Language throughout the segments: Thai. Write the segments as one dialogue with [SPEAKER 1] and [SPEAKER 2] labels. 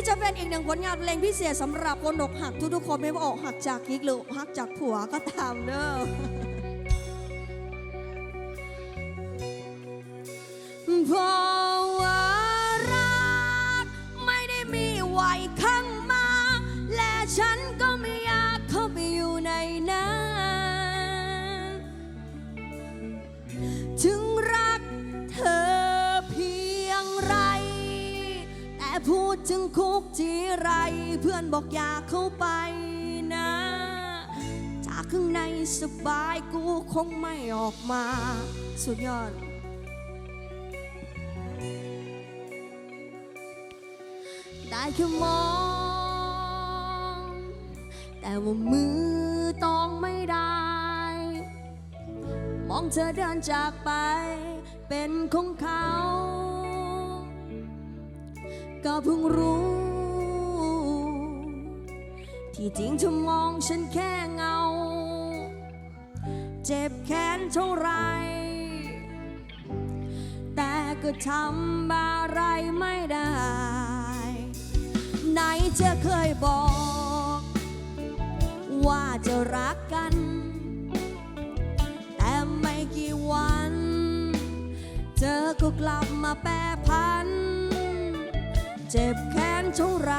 [SPEAKER 1] นี้จะเป็นอีกหนึ่งผลงานเพลงพิเศษสำหรับคนอกหักทุกๆคนไม่ว่าอกหักจากกิ๊กหรือหักจากผัวก็ตามเด้อเพร ถึงคุกทีไรเพื่อนบอกอย่าเข้าไปนะจากข้างในสบายกูคงไม่ออกมา สุดยอด ได้แค่มอง แต่ว่ามือต้องไม่ได้ มองเธอเดินจากไปเป็นของเขา ก็เพิ่งรู้ ที่จริงเธอมองฉันแค่เงา เจ็บแค้นเท่าไร แต่ก็ทำอะไรไม่ได้ ไหนจะเคยบอก ว่าจะรักกัน แต่ไม่กี่วัน เธอก็กลับมาแปรพัน เจ็บแค้นเท่าไร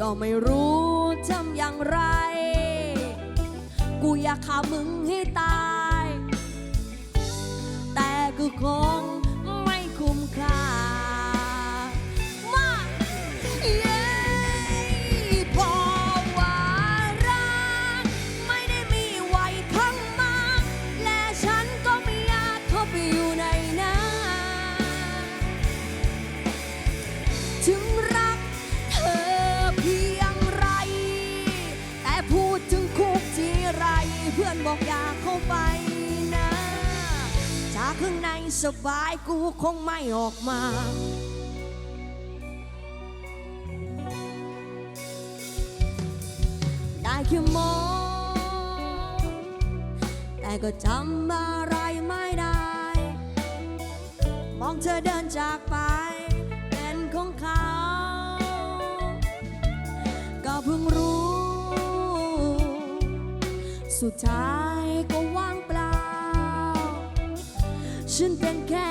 [SPEAKER 1] ก็ไม่รู้ทำอย่างไร กูอยากฆ่ามึงให้ตาย แต่กูคง บอกอย่าเข้าไปนะจากข้างในสบายกูคงไม่ออกมาได้แค่มองแต่ก็จำอะไรไม่ได้ มองเธอเดินจากไป เป็นของเขา ก็เพิ่งรู้ สุดท้ายก็ว่างเปล่า ฉันเป็นแค่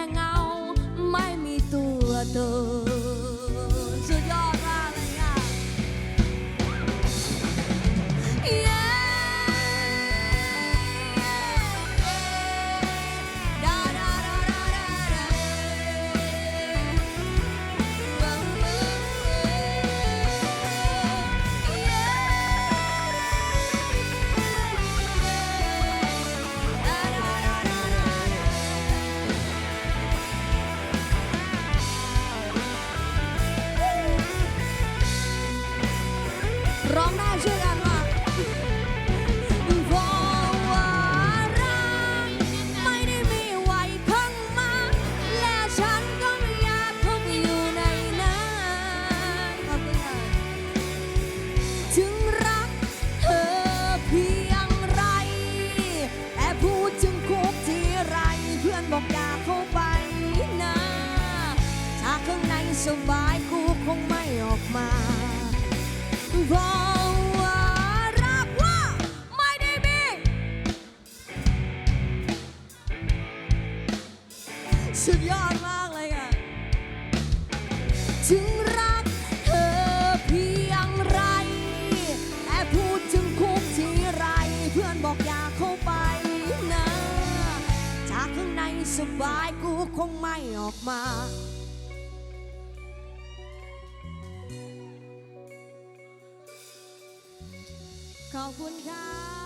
[SPEAKER 1] ร้องได้ช่วยกันว่าเพราะว่ารักไม่ได้มีไว้ข้างมา และฉันก็ไม่อยากเข้าไปอยู่ในนั้นขอบคุณค่ะ ถึงรักเธอเพียงไร แต่พูดถึงคุกที่ไรเพื่อนบอกอย่าเข้าไปนะจาข้างในสบายกูคงไม่ออกมา เพราว่ารักว่าไม่ได้มีสุดยอดมากเลยค่ะถึงรักเธอเพียงไร แต่พูดถึงคุกที่ไร เพื่อนบอกอย่าเข้าไปนะ จากข้างในสบายกูคงไม่ออกมา ขอบคุณค่ะ